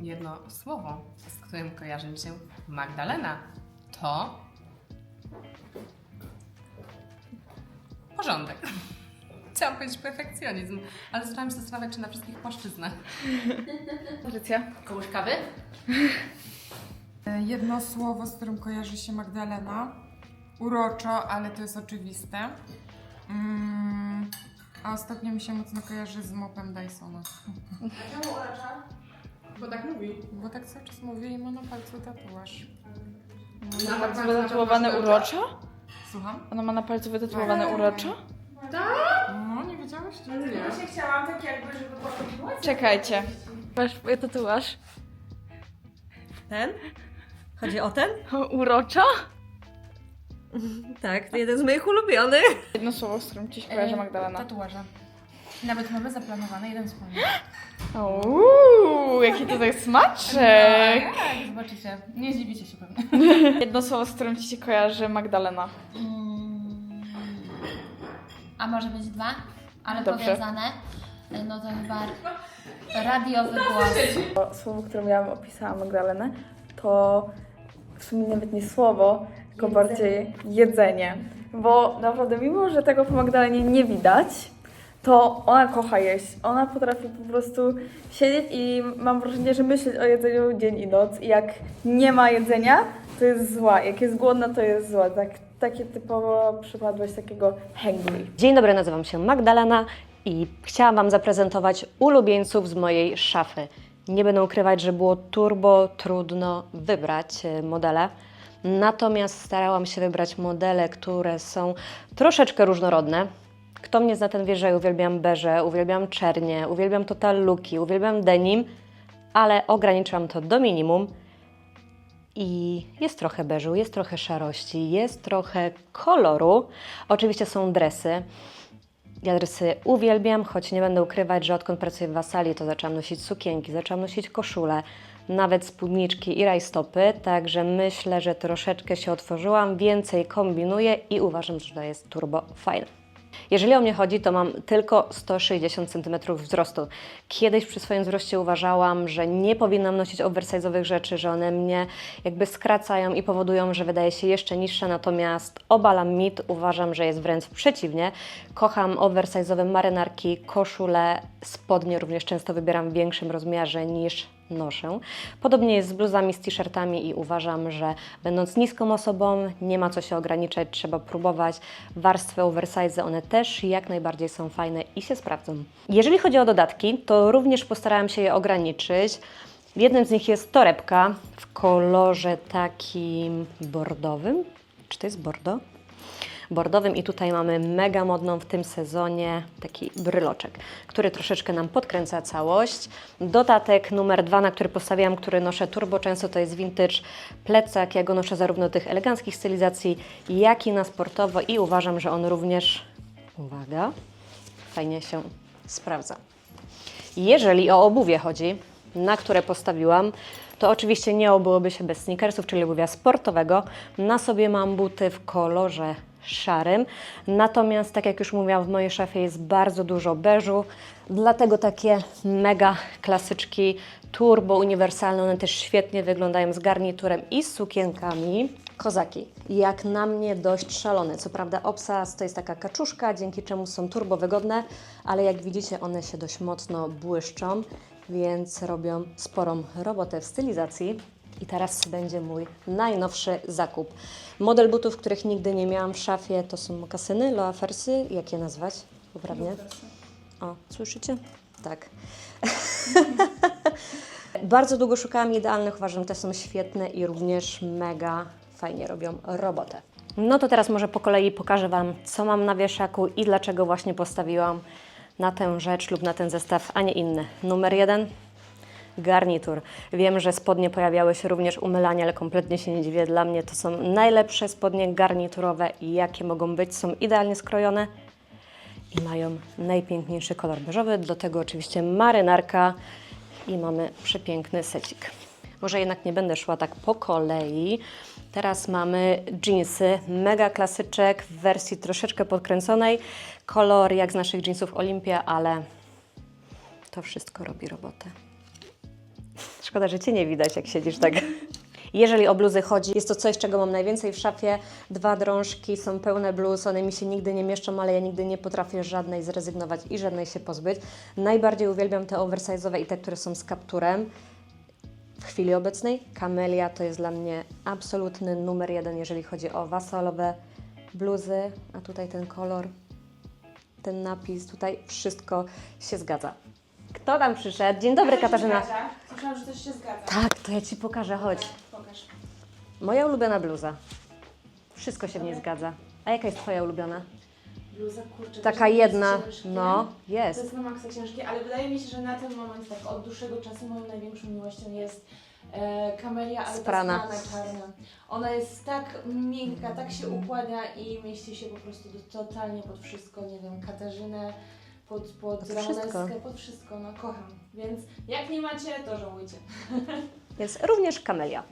jedno słowo, z którym kojarzy mi się Magdalena, to porządek. Chciałam powiedzieć perfekcjonizm, ale zaczęłam się zastanawiać, czy na wszystkich płaszczyznach. Patrycja? Komuś kawy? Jedno słowo, z którym kojarzy się Magdalena. Uroczo, ale to jest oczywiste. Mm, a ostatnio mi się mocno kojarzy z mopem Dysona. Czemu urocza? Bo tak mówi. Bo tak cały czas mówię i ma na palcu tatuaż. Ma na palcu wytatuowane urocza? Słucham? Ona ma na palcu wytatuowane urocza? No, nie wiedziałeś? Nie. Właśnie chciałam tak jakby, żeby poszło Czekajcie. Masz tatuaż? Ten? Chodzi o ten? Urocza? Tak, to jeden z moich ulubionych. Jedno słowo, z którym ci się kojarzy Magdalena. Tatuaże. Nawet mamy zaplanowane jeden wspólny. Uuu, jaki tutaj smaczek! Tak, zobaczycie. Nie zdziwicie się pewnie. Jedno słowo, z którym ci się kojarzy Magdalena. A może być dwa, ale Dobrze. powiązane. No to chyba radiowy głos. Słowo, którym ja opisałam Magdalenę, to w sumie nawet nie słowo, tylko bardziej jedzenie. Bo naprawdę, mimo że tego po Magdalenie nie widać, to ona kocha jeść. Ona potrafi po prostu siedzieć i mam wrażenie, że myśleć o jedzeniu dzień i noc. I jak nie ma jedzenia, to jest zła. Jak jest głodna, to jest zła. Tak, takie typowo przypadłość takiego hangry. Dzień dobry, nazywam się Magdalena i chciałam Wam zaprezentować ulubieńców z mojej szafy. Nie będę ukrywać, że było turbo trudno wybrać e, modele. Natomiast starałam się wybrać modele, które są troszeczkę różnorodne. Kto mnie zna, ten wie, że uwielbiam beże, uwielbiam czernie, uwielbiam total looki, uwielbiam denim, ale ograniczam to do minimum. I jest trochę beżu, jest trochę szarości, jest trochę koloru. Oczywiście są dresy. Ja dresy uwielbiam, choć nie będę ukrywać, że odkąd pracuję w Wasali, to zaczęłam nosić sukienki, zaczęłam nosić koszule, nawet spódniczki i rajstopy, także myślę, że troszeczkę się otworzyłam, więcej kombinuję i uważam, że to jest turbo fajne. Jeżeli o mnie chodzi, to mam tylko 160 cm wzrostu. Kiedyś przy swoim wzroście uważałam, że nie powinnam nosić oversize'owych rzeczy, że one mnie jakby skracają i powodują, że wydaje się jeszcze niższa, natomiast obalam mit, uważam, że jest wręcz przeciwnie. Kocham oversize'owe marynarki, koszule, spodnie również często wybieram w większym rozmiarze niż noszę. Podobnie jest z bluzami, z t-shirtami i uważam, że będąc niską osobą nie ma co się ograniczać, trzeba próbować. Warstwy oversize, one też jak najbardziej są fajne i się sprawdzą. Jeżeli chodzi o dodatki, to również postarałam się je ograniczyć. Jednym z nich jest torebka w kolorze takim bordowym. Czy to jest bordo? Bordowym i tutaj mamy mega modną w tym sezonie taki bryloczek, który troszeczkę nam podkręca całość. Dodatek numer dwa, na który postawiłam, który noszę turbo często, to jest vintage plecak. Ja go noszę zarówno tych eleganckich stylizacji, jak i na sportowo i uważam, że on również, uwaga, fajnie się sprawdza. Jeżeli o obuwie chodzi, na które postawiłam, to oczywiście nie obyłoby się bez sneakersów, czyli obuwia sportowego. Na sobie mam buty w kolorze szarym, natomiast tak jak już mówiłam, w mojej szafie jest bardzo dużo beżu, dlatego takie mega klasyczki turbo uniwersalne, one też świetnie wyglądają z garniturem i z sukienkami. Kozaki, jak na mnie dość szalone. Co prawda obsas to jest taka kaczuszka, dzięki czemu są turbo wygodne, ale jak widzicie one się dość mocno błyszczą, więc robią sporą robotę w stylizacji. I teraz będzie mój najnowszy zakup. Model butów, których nigdy nie miałam w szafie, to są mokasyny, loafersy. Jak je nazwać poprawnie? O, słyszycie? Tak. Bardzo długo szukałam idealnych, uważam, te są świetne i również mega fajnie robią robotę. No to teraz może po kolei pokażę Wam, co mam na wieszaku i dlaczego właśnie postawiłam na tę rzecz lub na ten zestaw, a nie inny. Numer jeden garnitur. Wiem, że spodnie pojawiały się również umylanie, ale kompletnie się nie dziwię. Dla mnie to są najlepsze spodnie garniturowe, jakie mogą być. Są idealnie skrojone i mają najpiękniejszy kolor beżowy. Do tego oczywiście marynarka i mamy przepiękny secik. Może jednak nie będę szła tak po kolei. Teraz mamy jeansy, mega klasyczek w wersji troszeczkę podkręconej. Kolor jak z naszych jeansów Olympia, ale to wszystko robi robotę. Szkoda, że Cię nie widać, jak siedzisz tak. Jeżeli o bluzy chodzi, jest to coś, czego mam najwięcej w szafie. Dwa drążki są pełne bluz, one mi się nigdy nie mieszczą, ale ja nigdy nie potrafię żadnej zrezygnować i żadnej się pozbyć. Najbardziej uwielbiam te oversize'owe i te, które są z kapturem. W chwili obecnej kamelia to jest dla mnie absolutny numer jeden, jeżeli chodzi o wasalowe bluzy, a tutaj ten kolor, ten napis, tutaj wszystko się zgadza. Kto tam przyszedł? Dzień dobry, Katarzyna. Słyszałam, że coś się zgadza. Tak, to ja Ci pokażę, chodź. Pokaż. Moja ulubiona bluza. Wszystko się w niej zgadza. A jaka jest Twoja ulubiona? Bluza, kurczę. Taka jedna, jest ciężkie. no, To jest. jest na maksa ciężkie, ale wydaje mi się, że na ten moment, tak od dłuższego czasu, moją największą miłością jest e, kamelia, ale Sprana. ta sprana czarna. Ona jest tak miękka, tak się układa i mieści się po prostu do, totalnie pod wszystko, nie wiem, Katarzynę, pod, pod, Pod wszystko. pod wszystko, no kocham. Więc jak nie macie, to żałujcie. Więc również kamelia.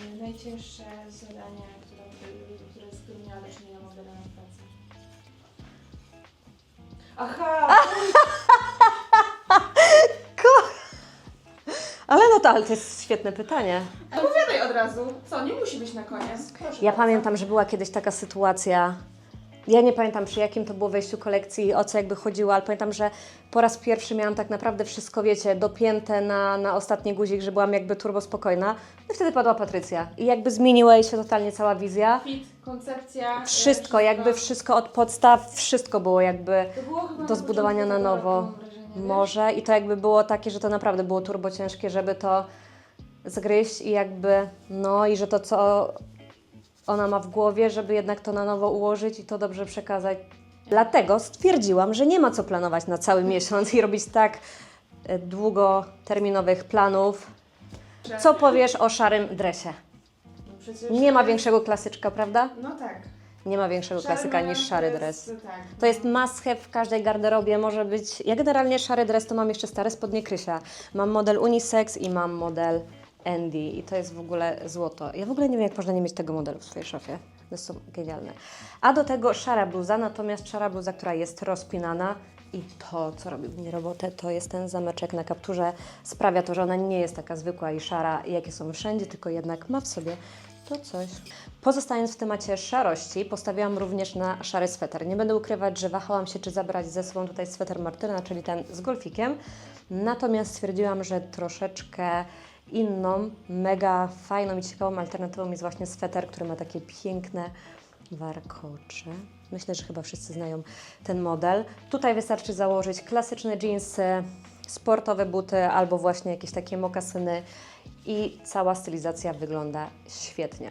E, Najcięższe zadanie, które, które, z którym miała do czynienia Magdalena w pracy. Aha! Ale no to, ale to jest świetne pytanie. Odpowiadaj od razu. Co, nie musi być na koniec. Proszę Ja bardzo. pamiętam, że była kiedyś taka sytuacja. Ja nie pamiętam przy jakim to było wejściu kolekcji, o co jakby chodziło, ale pamiętam, że po raz pierwszy miałam tak naprawdę wszystko, wiecie, dopięte na, na ostatni guzik, że byłam jakby turbo spokojna. No i wtedy padła Patrycja. I jakby zmieniła jej się totalnie cała wizja. Fit, koncepcja. e, Wszystko, jakby wszystko od podstaw, wszystko było jakby było do na zbudowania na tego nowo. wrażenie? Może i to jakby było takie, że to naprawdę było turbo ciężkie, żeby to zgryźć i jakby, no i że to co ona ma w głowie, żeby jednak to na nowo ułożyć i to dobrze przekazać. Dlatego stwierdziłam, że nie ma co planować na cały miesiąc i robić tak e, długoterminowych planów. Co powiesz o szarym dresie? No przecież Nie ma większego klasyczka, prawda? No tak. Nie ma większego Szary klasyka niż szary dres. Tak. To jest must have w każdej garderobie, może być... Ja generalnie szary dres to mam jeszcze stare spodnie Krysia. Mam model unisex i mam model Andy i to jest w ogóle złoto. Ja w ogóle nie wiem, jak można nie mieć tego modelu w swojej szafie. One są genialne. A do tego szara bluza, natomiast szara bluza, która jest rozpinana i to, co robi w niej robotę, to jest ten zameczek na kapturze. Sprawia to, że ona nie jest taka zwykła i szara, jakie są wszędzie, tylko jednak ma w sobie to coś. Pozostając w temacie szarości, postawiłam również na szary sweter. Nie będę ukrywać, że wahałam się, czy zabrać ze sobą tutaj sweter Martyna, czyli ten z golfikiem. Natomiast stwierdziłam, że troszeczkę inną, mega fajną i ciekawą alternatywą jest właśnie sweter, który ma takie piękne warkocze. Myślę, że chyba wszyscy znają ten model. Tutaj wystarczy założyć klasyczne jeansy, sportowe buty albo właśnie jakieś takie mokasyny i cała stylizacja wygląda świetnie.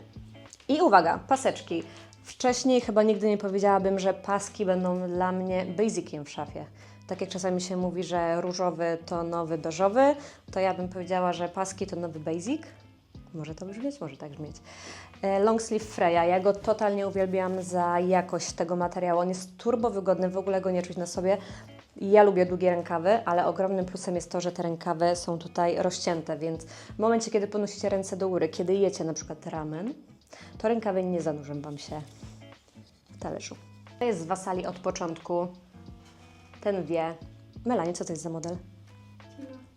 I uwaga, paseczki. Wcześniej chyba nigdy nie powiedziałabym, że paski będą dla mnie basiciem w szafie. Tak jak czasami się mówi, że różowy to nowy beżowy, to ja bym powiedziała, że paski to nowy basic. Może to brzmieć, może tak brzmieć. E, Long sleeve Freya, ja go totalnie uwielbiam za jakość tego materiału. On jest turbo wygodny, w ogóle go nie czuć na sobie. Ja lubię długie rękawy, ale ogromnym plusem jest to, że te rękawy są tutaj rozcięte, więc w momencie, kiedy ponosicie ręce do góry, kiedy jecie na przykład ramen, to rękawy nie zanurzą Wam się w talerzu. To jest z Wasali od początku. Ten wie. Melanie, co to jest za model?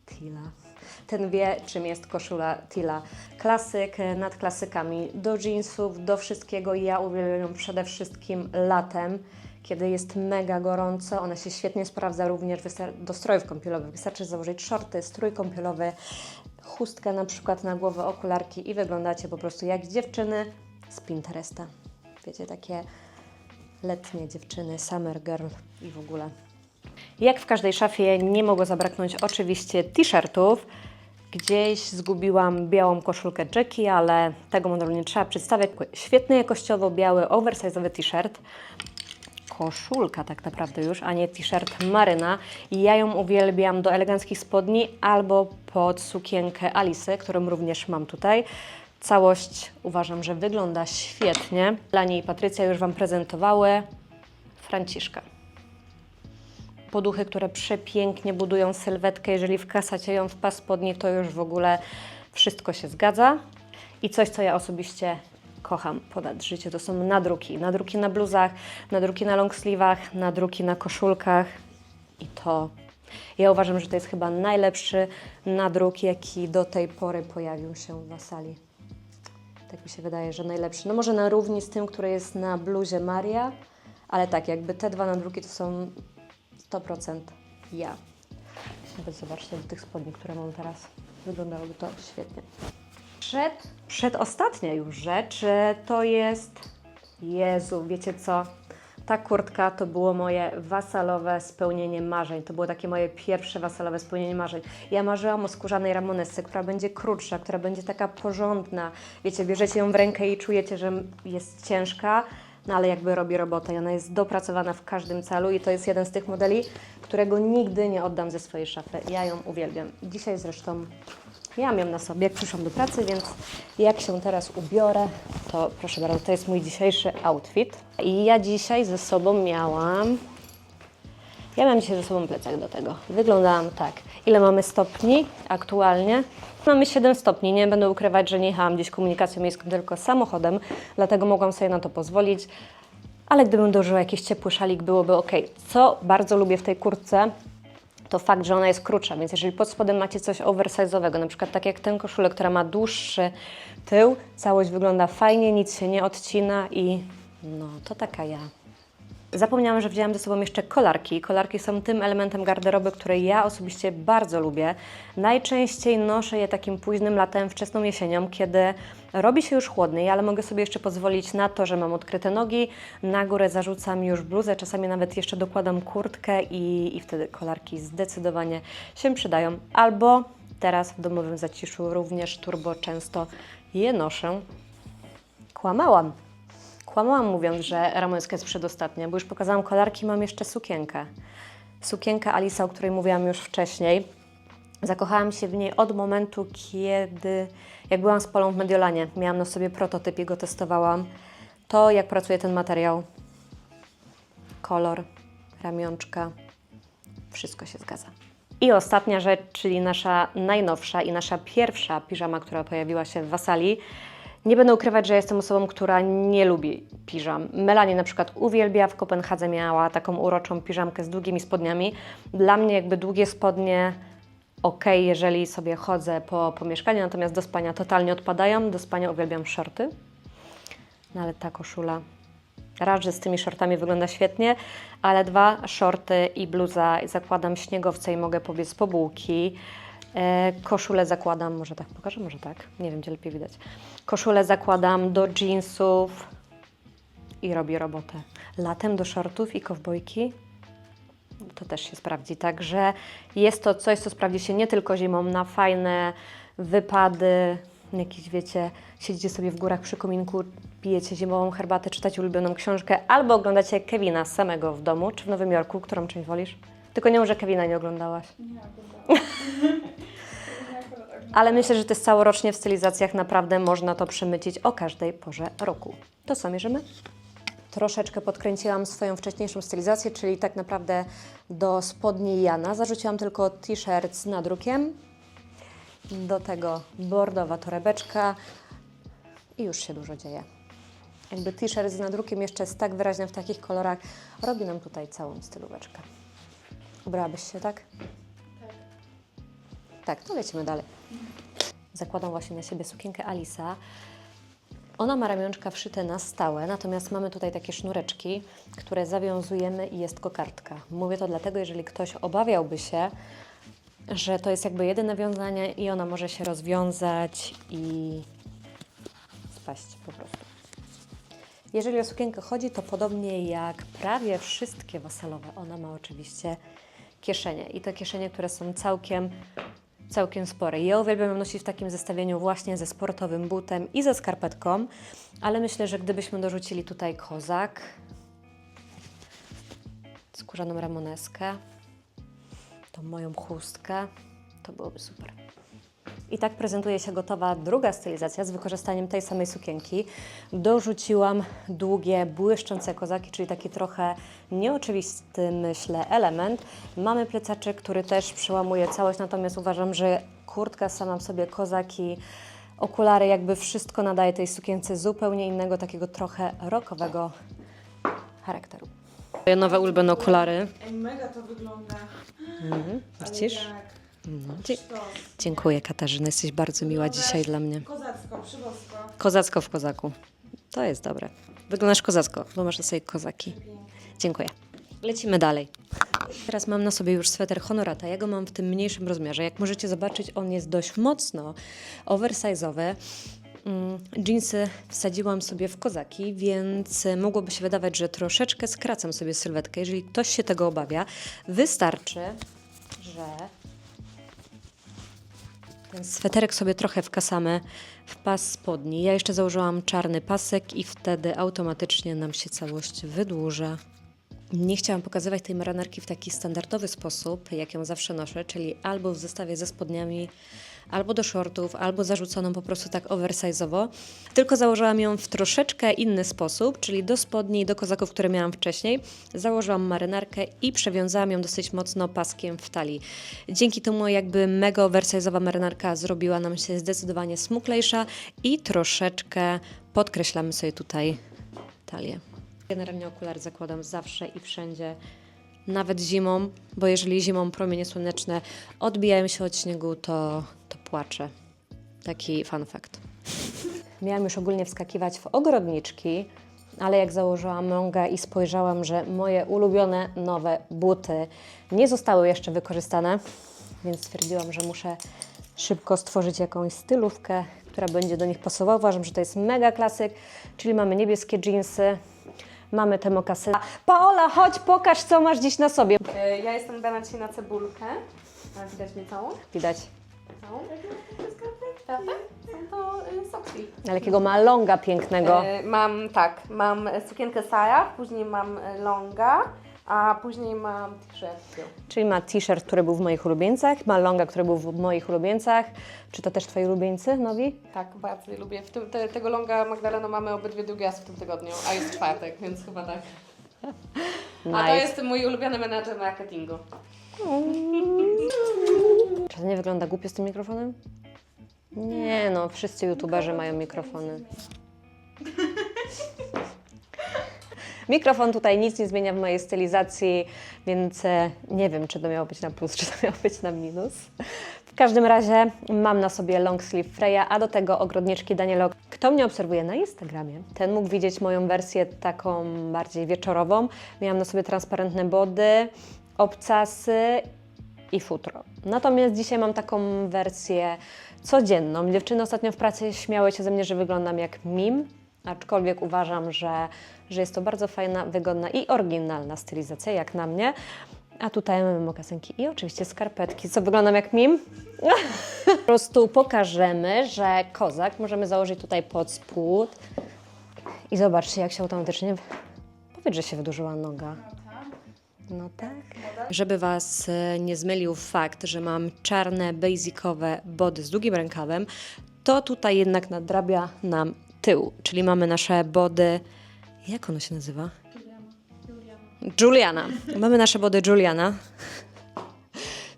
Tila. Ten wie, czym jest koszula Tila. Klasyk e, nad klasykami. Do jeansów, do wszystkiego. Ja uwielbiam ją przede wszystkim latem, kiedy jest mega gorąco. Ona się świetnie sprawdza również do strojów kąpielowych. Wystarczy założyć shorty, strój kąpielowy, chustkę na przykład na głowę, okularki i wyglądacie po prostu jak dziewczyny z Pinteresta. Wiecie, takie letnie dziewczyny, summer girl i w ogóle. Jak w każdej szafie nie mogło zabraknąć oczywiście t-shirtów. Gdzieś zgubiłam białą koszulkę Jackie, ale tego modelu nie trzeba przedstawiać. Świetny jakościowo biały, oversize'owy t-shirt. Koszulka tak naprawdę już, a nie t-shirt Maryna. I ja ją uwielbiam do eleganckich spodni albo pod sukienkę Alice, którą również mam tutaj. Całość uważam, że wygląda świetnie. Lanie i Patrycja już Wam prezentowały. Franciszka poduchy, które przepięknie budują sylwetkę. Jeżeli wkasacie ją w pas spodni, to już w ogóle wszystko się zgadza. I coś, co ja osobiście kocham ponad życie, to są nadruki. Nadruki na bluzach, nadruki na long nadruki na koszulkach. I to Ja uważam, że to jest chyba najlepszy nadruk, jaki do tej pory pojawił się w Wasali. Tak mi się wydaje, że najlepszy. No może na równi z tym, który jest na bluzie Maria, ale tak, jakby te dwa nadruki to są 100% ja. Nawet zobaczcie do tych spodni, które mam teraz. Wyglądałoby to świetnie. Przed, przedostatnia już rzecz to jest... Jezu, wiecie co? Ta kurtka to było moje wasalowe spełnienie marzeń. To było takie moje pierwsze wasalowe spełnienie marzeń. Ja marzyłam o skórzanej ramonesce, która będzie krótsza, która będzie taka porządna. Wiecie, bierzecie ją w rękę i czujecie, że jest ciężka, no ale jakby robi robotę i ona jest dopracowana w każdym celu i to jest jeden z tych modeli, którego nigdy nie oddam ze swojej szafy. Ja ją uwielbiam. Dzisiaj zresztą miałam ją na sobie, jak przyszłam do pracy, więc jak się teraz ubiorę, to proszę bardzo, to jest mój dzisiejszy outfit. I ja dzisiaj ze sobą miałam... Ja miałam dzisiaj ze sobą plecak do tego. Wyglądałam tak. Ile mamy stopni aktualnie? Mamy 7 stopni. Nie będę ukrywać, że nie jechałam gdzieś komunikacją miejską, tylko samochodem, dlatego mogłam sobie na to pozwolić. Ale gdybym dożyła jakiś ciepły szalik, byłoby ok. Co bardzo lubię w tej kurtce, to fakt, że ona jest krótsza, więc jeżeli pod spodem macie coś oversize'owego, na przykład tak jak tę koszulę, która ma dłuższy tył, całość wygląda fajnie, nic się nie odcina i no, to taka ja. Zapomniałam, że wzięłam ze sobą jeszcze kolarki. Kolarki są tym elementem garderoby, który ja osobiście bardzo lubię. Najczęściej noszę je takim późnym latem, wczesną jesienią, kiedy robi się już chłodniej, ale mogę sobie jeszcze pozwolić na to, że mam odkryte nogi. Na górę zarzucam już bluzę, czasami nawet jeszcze dokładam kurtkę i, i wtedy kolarki zdecydowanie się przydają. Albo teraz w domowym zaciszu również turbo często je noszę. Kłamałam. Kłamałam mówiąc, że ramoneska jest przedostatnia, bo już pokazałam kolarki, mam jeszcze sukienkę. Sukienkę Alisa, o której mówiłam już wcześniej. Zakochałam się w niej od momentu, kiedy, jak byłam z Polą w Mediolanie, miałam na sobie prototyp i go testowałam. To, jak pracuje ten materiał, kolor, ramionczka, wszystko się zgadza. I ostatnia rzecz, czyli nasza najnowsza i nasza pierwsza piżama, która pojawiła się w Wasali. Nie będę ukrywać, że jestem osobą, która nie lubi piżam. Melanie na przykład uwielbia, w Kopenhadze miała taką uroczą piżamkę z długimi spodniami. Dla mnie jakby długie spodnie ok, jeżeli sobie chodzę po, po mieszkaniu, natomiast do spania totalnie odpadają. Do spania uwielbiam shorty. No ale ta koszula raz, że z tymi shortami wygląda świetnie, ale dwa, shorty i bluza zakładam śniegowce i mogę pobiec po bułki. E, koszulę zakładam, może tak pokażę, może tak, nie wiem, gdzie lepiej widać. Koszulę zakładam do jeansów i robię robotę. Latem do shortów i kowbojki to też się sprawdzi. Także jest to coś, co sprawdzi się nie tylko zimą na fajne wypady, jakieś wiecie, siedzicie sobie w górach przy kominku, pijecie zimową herbatę, czytacie ulubioną książkę albo oglądacie Kevina samego w domu, czy w Nowym Jorku, którą część wolisz? Tylko nie, że Kevina nie oglądałaś. Ale myślę, że to jest całorocznie w stylizacjach naprawdę można to przemycić o każdej porze roku. To co mierzymy? Troszeczkę podkręciłam swoją wcześniejszą stylizację, czyli tak naprawdę do spodni Jana. Zarzuciłam tylko t-shirt z nadrukiem. Do tego bordowa torebeczka i już się dużo dzieje. Jakby t-shirt z nadrukiem jeszcze jest tak wyraźny w takich kolorach, robi nam tutaj całą stylóweczkę. Ubrałabyś się tak? Tak, to lecimy dalej. Zakładam właśnie na siebie sukienkę Alisa. Ona ma ramionczka wszyte na stałe, natomiast mamy tutaj takie sznureczki, które zawiązujemy i jest kokardka. Mówię to dlatego, jeżeli ktoś obawiałby się, że to jest jakby jedyne wiązanie i ona może się rozwiązać i spaść po prostu. Jeżeli o sukienkę chodzi, to podobnie jak prawie wszystkie wasalowe, ona ma oczywiście kieszenie. I te kieszenie, które są całkiem, całkiem spore. Ja uwielbiam ją nosić w takim zestawieniu właśnie ze sportowym butem i ze skarpetką, ale myślę, że gdybyśmy dorzucili tutaj kozak, skórzaną ramoneskę, tą moją chustkę, to byłoby super. I tak prezentuje się gotowa druga stylizacja z wykorzystaniem tej samej sukienki. Dorzuciłam długie, błyszczące kozaki, czyli taki trochę nieoczywisty, myślę, element. Mamy plecaczek, który też przełamuje całość, natomiast uważam, że kurtka sama w sobie, kozaki, okulary, jakby wszystko nadaje tej sukience zupełnie innego, takiego trochę rockowego charakteru. Moje nowe ulubione okulary. Ej, mega to wygląda. Mhm, widzisz? No, dzie- dziękuję Katarzyna, jesteś bardzo miła dzisiaj dla mnie. Kozacko, przybosko. Kozacko w kozaku. To jest dobre. Wyglądasz kozacko, bo masz na sobie kozaki. Dziękuję. Lecimy dalej. Teraz mam na sobie już sweter Honorata. Ja go mam w tym mniejszym rozmiarze. Jak możecie zobaczyć, on jest dość mocno oversize'owy. Mm, Jeansy wsadziłam sobie w kozaki, więc mogłoby się wydawać, że troszeczkę skracam sobie sylwetkę. Jeżeli ktoś się tego obawia, wystarczy, że ten sweterek sobie trochę wkasamy w pas spodni. Ja jeszcze założyłam czarny pasek i wtedy automatycznie nam się całość wydłuża. Nie chciałam pokazywać tej marynarki w taki standardowy sposób, jak ją zawsze noszę, czyli albo w zestawie ze spodniami, albo do shortów, albo zarzuconą po prostu tak oversize'owo. Tylko założyłam ją w troszeczkę inny sposób, czyli do spodni do kozaków, które miałam wcześniej. Założyłam marynarkę i przewiązałam ją dosyć mocno paskiem w talii. Dzięki temu jakby mega oversize'owa marynarka zrobiła nam się zdecydowanie smuklejsza i troszeczkę podkreślamy sobie tutaj talię. Generalnie okulary zakładam zawsze i wszędzie, nawet zimą, bo jeżeli zimą promienie słoneczne odbijają się od śniegu, to, to płaczę. Taki fun fact. Miałam już ogólnie wskakiwać w ogrodniczki, ale jak założyłam mągę i spojrzałam, że moje ulubione nowe buty nie zostały jeszcze wykorzystane, więc stwierdziłam, że muszę szybko stworzyć jakąś stylówkę, która będzie do nich pasowała. Uważam, że to jest mega klasyk, czyli mamy niebieskie jeansy, mamy te mokasy. Paola, chodź, pokaż, co masz dziś na sobie. E, Ja jestem ubrana dzisiaj na cebulkę. A widać mnie całą? Widać. Całą? Są to y, soczki. Ale jakiego ma longa pięknego. E, Mam tak, mam sukienkę Saja, później mam e, longa, a później mam t-shirt. Czyli ma t-shirt, który był w moich ulubieńcach, ma longa, który był w moich ulubieńcach. Czy to też Twoi ulubieńcy nowi? Tak, bardzo lubię. W tym, te, tego longa Magdalena mamy obydwie drugi raz w tym tygodniu, a jest czwartek, więc chyba tak. A to jest mój ulubiony menadżer marketingu. Czy to nie wygląda głupio z tym mikrofonem? Nie no, wszyscy youtuberzy mają mikrofony. Mikrofon tutaj nic nie zmienia w mojej stylizacji, więc e, nie wiem, czy to miało być na plus, czy to miało być na minus. W każdym razie mam na sobie long sleeve Freya, a do tego ogrodniczki Danielo. Kto mnie obserwuje na Instagramie, ten mógł widzieć moją wersję taką bardziej wieczorową. Miałam na sobie transparentne body, obcasy i futro. Natomiast dzisiaj mam taką wersję codzienną. Dziewczyny ostatnio w pracy śmiały się ze mnie, że wyglądam jak mim, aczkolwiek uważam, że, że jest to bardzo fajna, wygodna i oryginalna stylizacja, jak na mnie. A tutaj mamy mokasynki i oczywiście skarpetki. Co, wyglądam jak mim? po prostu pokażemy, że kozak możemy założyć tutaj pod spód. I zobaczcie, jak się automatycznie... Powiedz, że się wydłużyła noga. No tak. Żeby Was e, nie zmylił fakt, że mam czarne, basicowe body z długim rękawem, to tutaj jednak nadrabia nam tył, czyli mamy nasze body. Jak ono się nazywa? Juliana. Mamy nasze body Juliana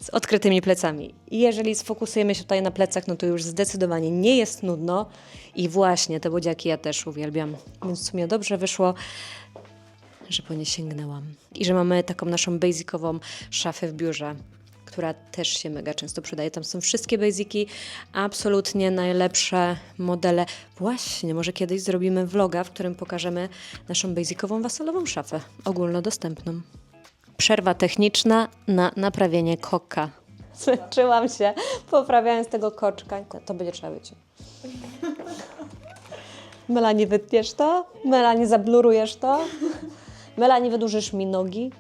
z odkrytymi plecami. I jeżeli sfokusujemy się tutaj na plecach, no to już zdecydowanie nie jest nudno. I właśnie te bodziaki ja też uwielbiam. Więc w sumie dobrze wyszło że po nie sięgnęłam. I że mamy taką naszą basicową szafę w biurze, która też się mega często przydaje. Tam są wszystkie basiki, absolutnie najlepsze modele. Właśnie, może kiedyś zrobimy vloga, w którym pokażemy naszą basicową wasalową szafę, ogólnodostępną. Przerwa techniczna na naprawienie koka. Zmęczyłam się poprawiając tego koczka. To, będzie trzeba być. Melanie, wytniesz to? Melanie, zablurujesz to? Melanie, wydłużysz mi nogi?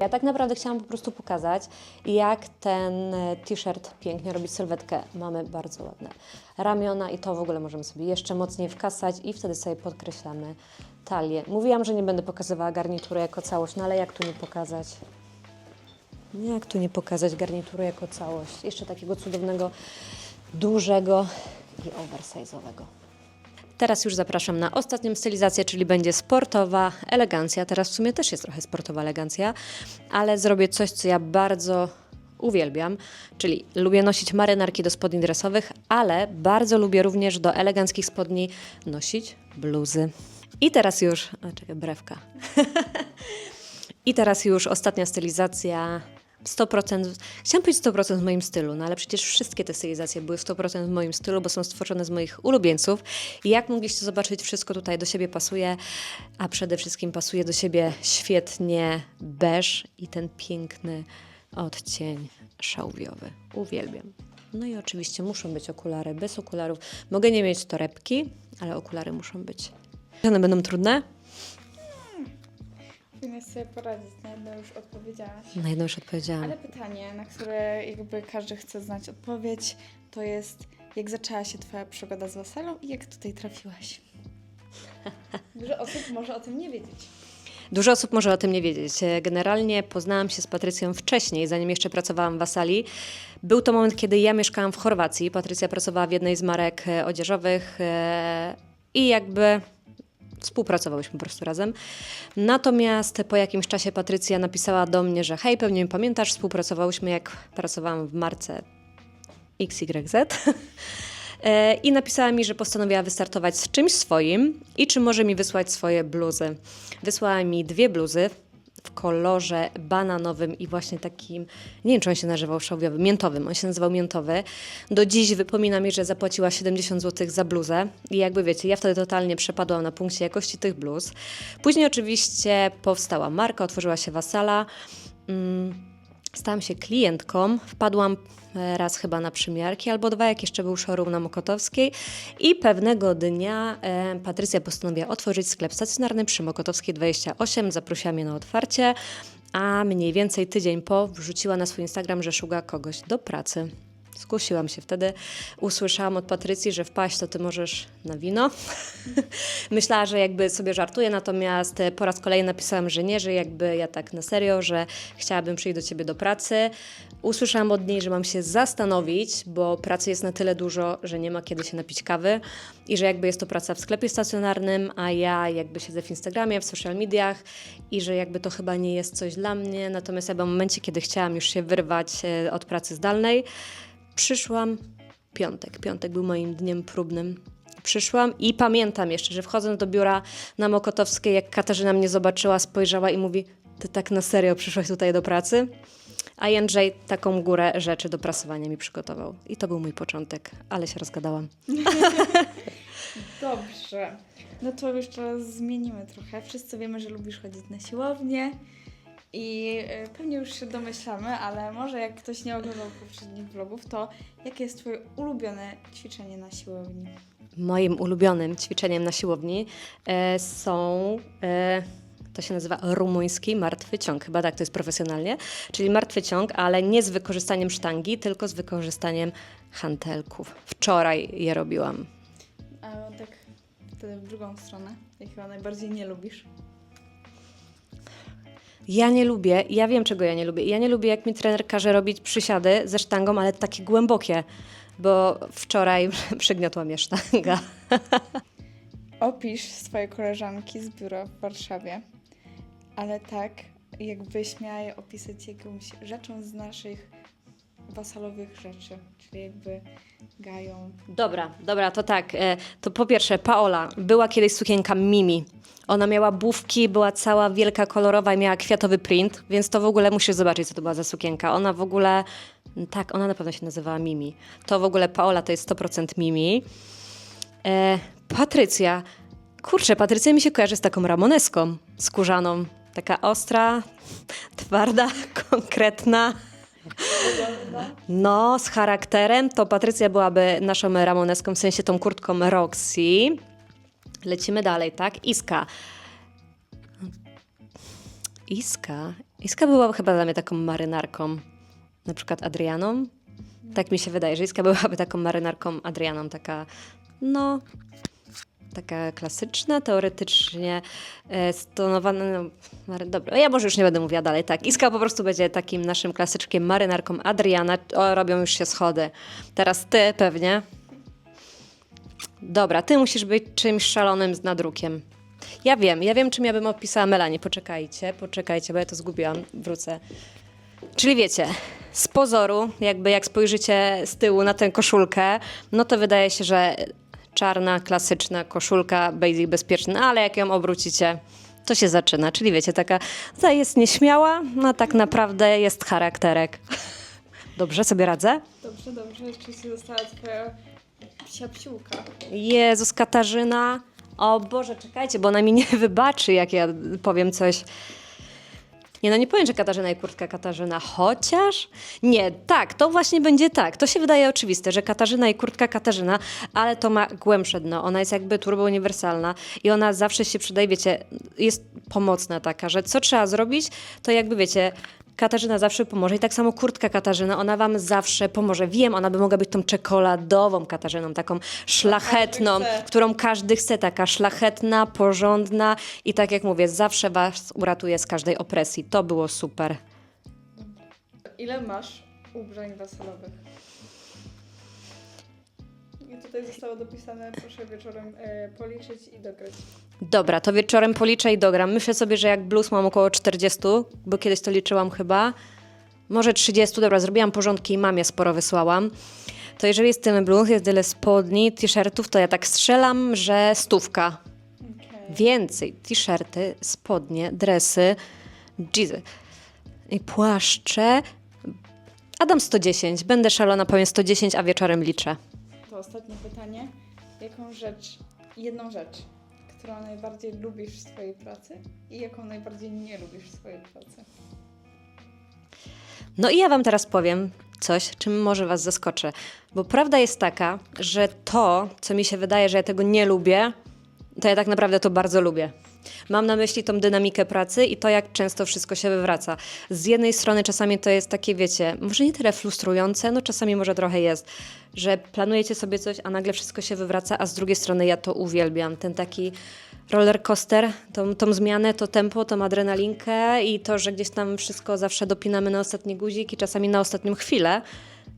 Ja tak naprawdę chciałam po prostu pokazać, jak ten e, t-shirt pięknie robi sylwetkę. Mamy bardzo ładne ramiona i to w ogóle możemy sobie jeszcze mocniej wkasać i wtedy sobie podkreślamy talię. Mówiłam, że nie będę pokazywała garnitury jako całość, no ale jak tu nie pokazać? Jak tu nie pokazać garnitury jako całość? Jeszcze takiego cudownego, dużego i oversize'owego. Teraz już zapraszam na ostatnią stylizację, czyli będzie sportowa elegancja. Teraz w sumie też jest trochę sportowa elegancja, ale zrobię coś, co ja bardzo uwielbiam, czyli lubię nosić marynarki do spodni dresowych, ale bardzo lubię również do eleganckich spodni nosić bluzy. I teraz już, a czekaj, brewka. I teraz już ostatnia stylizacja. 100%, chciałam powiedzieć 100% w moim stylu, no ale przecież wszystkie te stylizacje były 100% w moim stylu, bo są stworzone z moich ulubieńców. I jak mogliście zobaczyć, wszystko tutaj do siebie pasuje, a przede wszystkim pasuje do siebie świetnie beż i ten piękny odcień szałwiowy. Uwielbiam. No i oczywiście muszą być okulary. Bez okularów mogę nie mieć torebki, ale okulary muszą być. One będą trudne? Powinnaś sobie poradzić, na jedno już odpowiedziałaś. Na jedno już odpowiedziałam. Ale pytanie, na które jakby każdy chce znać odpowiedź, to jest jak zaczęła się Twoja przygoda z Wasalą i jak tutaj trafiłaś? Dużo osób może o tym nie wiedzieć. Dużo osób może o tym nie wiedzieć. E, Generalnie poznałam się z Patrycją wcześniej, zanim jeszcze pracowałam w Wasali. Był to moment, kiedy ja mieszkałam w Chorwacji. Patrycja pracowała w jednej z marek e, odzieżowych e, i jakby współpracowałyśmy po prostu razem. Natomiast po jakimś czasie Patrycja napisała do mnie, że hej, pewnie mnie pamiętasz, współpracowałyśmy jak pracowałam w marce XYZ. E, I napisała mi, że postanowiła wystartować z czymś swoim i czy może mi wysłać swoje bluzy. Wysłała mi dwie bluzy w kolorze bananowym i właśnie takim, nie wiem czy on się nazywał szałwiowym, miętowym, on się nazywał miętowy. Do dziś wypomina mi, że zapłaciła 70 zł za bluzę i jakby wiecie, ja wtedy totalnie przepadłam na punkcie jakości tych bluz. Później oczywiście powstała marka, otworzyła się Wasala. Mm, Stałam się klientką, wpadłam e, raz chyba na przymiarki, albo dwa, jak jeszcze był showroom na Mokotowskiej i pewnego dnia e, Patrycja postanowiła otworzyć sklep stacjonarny przy Mokotowskiej 28, zaprosiła mnie na otwarcie, a mniej więcej tydzień po wrzuciła na swój Instagram, że szuka kogoś do pracy. Skusiłam się wtedy, usłyszałam od Patrycji, że wpaść to ty możesz na wino. Myślała, że jakby sobie żartuję, natomiast e, po raz kolejny napisałam, że nie, że jakby ja tak na serio, że chciałabym przyjść do ciebie do pracy. Usłyszałam od niej, że mam się zastanowić, bo pracy jest na tyle dużo, że nie ma kiedy się napić kawy i że jakby jest to praca w sklepie stacjonarnym, a ja jakby siedzę w Instagramie, w social mediach i że jakby to chyba nie jest coś dla mnie. Natomiast ja w momencie, kiedy chciałam już się wyrwać e, od pracy zdalnej, przyszłam piątek. Piątek był moim dniem próbnym. Przyszłam i pamiętam jeszcze, że wchodząc do biura na Mokotowskiej, jak Katarzyna mnie zobaczyła, spojrzała i mówi: Ty tak na serio przyszłaś tutaj do pracy? A Jędrzej taką górę rzeczy do prasowania mi przygotował. I to był mój początek, ale się rozgadałam. Dobrze. No to teraz zmienimy trochę. Wszyscy wiemy, że lubisz chodzić na siłownię i e, pewnie już się domyślamy, ale może jak ktoś nie oglądał poprzednich vlogów, to jakie jest Twoje ulubione ćwiczenie na siłowni? Moim ulubionym ćwiczeniem na siłowni e, są. E, to się nazywa rumuński martwy ciąg, chyba tak to jest profesjonalnie, czyli martwy ciąg, ale nie z wykorzystaniem sztangi, tylko z wykorzystaniem hantelków. Wczoraj je robiłam. A tak wtedy w drugą stronę, jakiego najbardziej nie lubisz? Ja nie lubię, ja wiem czego ja nie lubię. Ja nie lubię, jak mi trener każe robić przysiady ze sztangą, ale takie głębokie, bo wczoraj przygniotła mnie sztanga. Opisz swoje koleżanki z biura w Warszawie, ale tak, jakbyś miała je opisać jakąś rzeczą z naszych wasalowych rzeczy, czyli jakby gają. Dobra, dobra, to tak. e, To po pierwsze, Paola. Była kiedyś sukienka Mimi. Ona miała bufki, była cała wielka, kolorowa i miała kwiatowy print, więc to w ogóle musisz zobaczyć, co to była za sukienka. Ona w ogóle, tak, ona na pewno się nazywała Mimi. To w ogóle Paola to jest 100% Mimi. E, Patrycja. Kurczę, Patrycja mi się kojarzy z taką ramoneską skórzaną. Taka ostra, twarda, konkretna. No, z charakterem to Patrycja byłaby naszą ramoneską, w sensie tą kurtką Roxy. Lecimy dalej, tak? Iska. Iska? Iska była chyba dla mnie taką marynarką. Na przykład Adrianą. Tak mi się wydaje, że Iska byłaby taką marynarką Adrianą, taka, no, taka klasyczna, teoretycznie e, stonowana. No. Dobra, ja może już nie będę mówiła dalej. Tak, Iska po prostu będzie takim naszym klasyczkiem, marynarką Adriana. O, robią już się schody. Teraz ty pewnie. Dobra, ty musisz być czymś szalonym z nadrukiem. Ja wiem, ja wiem, czym ja bym opisała Melanie. Poczekajcie, poczekajcie, bo ja to zgubiłam. Wrócę. Czyli wiecie, z pozoru, jakby jak spojrzycie z tyłu na tę koszulkę, no to wydaje się, że czarna, klasyczna koszulka, basic bezpieczna, ale jak ją obrócicie, To się zaczyna, czyli wiecie, taka ta jest nieśmiała, no tak naprawdę jest charakterek. Dobrze sobie radzę? Dobrze, dobrze. Jeszcze się została twoja psia psiłka. Jezus, Katarzyna. O Boże, czekajcie, bo ona mi nie wybaczy, jak ja powiem coś. Nie, no nie powiem, że Katarzyna i kurtka Katarzyna, chociaż... Nie, tak, to właśnie będzie tak. To się wydaje oczywiste, że Katarzyna i kurtka Katarzyna, ale to ma głębsze dno. Ona jest jakby turbo uniwersalna i ona zawsze się przydaje, wiecie, jest pomocna taka, że co trzeba zrobić, to jakby wiecie... Katarzyna zawsze pomoże i tak samo kurtka Katarzyna, ona wam zawsze pomoże. Wiem, ona by mogła być tą czekoladową Katarzyną, taką szlachetną, którą każdy chce, taka szlachetna, porządna i tak jak mówię, zawsze was uratuje z każdej opresji. To było super. Ile masz ubrań weselowych? Tutaj zostało dopisane, proszę wieczorem e, policzyć i dograć. Dobra, to wieczorem policzę i dogram. Myślę sobie, że jak blues mam około 40, bo kiedyś to liczyłam chyba. Może 30, dobra, zrobiłam porządki i mamie sporo wysłałam. To jeżeli jest tyle blues, jest tyle spodni, t-shirtów, to ja tak strzelam, że stówka. Więcej. T-shirty, spodnie, dresy, jeansy i płaszcze. Adam 110. Będę szalona, powiem 110, a wieczorem liczę. Ostatnie pytanie. Jaką rzecz, jedną rzecz, którą najbardziej lubisz w swojej pracy i jaką najbardziej nie lubisz w swojej pracy? No i ja Wam teraz powiem coś, czym może Was zaskoczę. Bo prawda jest taka, że to, co mi się wydaje, że ja tego nie lubię, to ja tak naprawdę to bardzo lubię. Mam na myśli tą dynamikę pracy i to, jak często wszystko się wywraca. Z jednej strony czasami to jest takie, wiecie, może nie tyle frustrujące, no czasami może trochę jest, że planujecie sobie coś, a nagle wszystko się wywraca, a z drugiej strony ja to uwielbiam. Ten taki roller coaster, tą, tą zmianę, to tempo, tą adrenalinkę i to, że gdzieś tam wszystko zawsze dopinamy na ostatni guzik i czasami na ostatnią chwilę.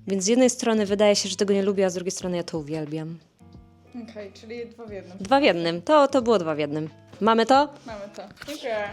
Więc z jednej strony wydaje się, że tego nie lubię, a z drugiej strony ja to uwielbiam. Okej, czyli dwa w jednym. Dwa w jednym. To, to było dwa w jednym. Mamy to? Mamy to. Dziękuję.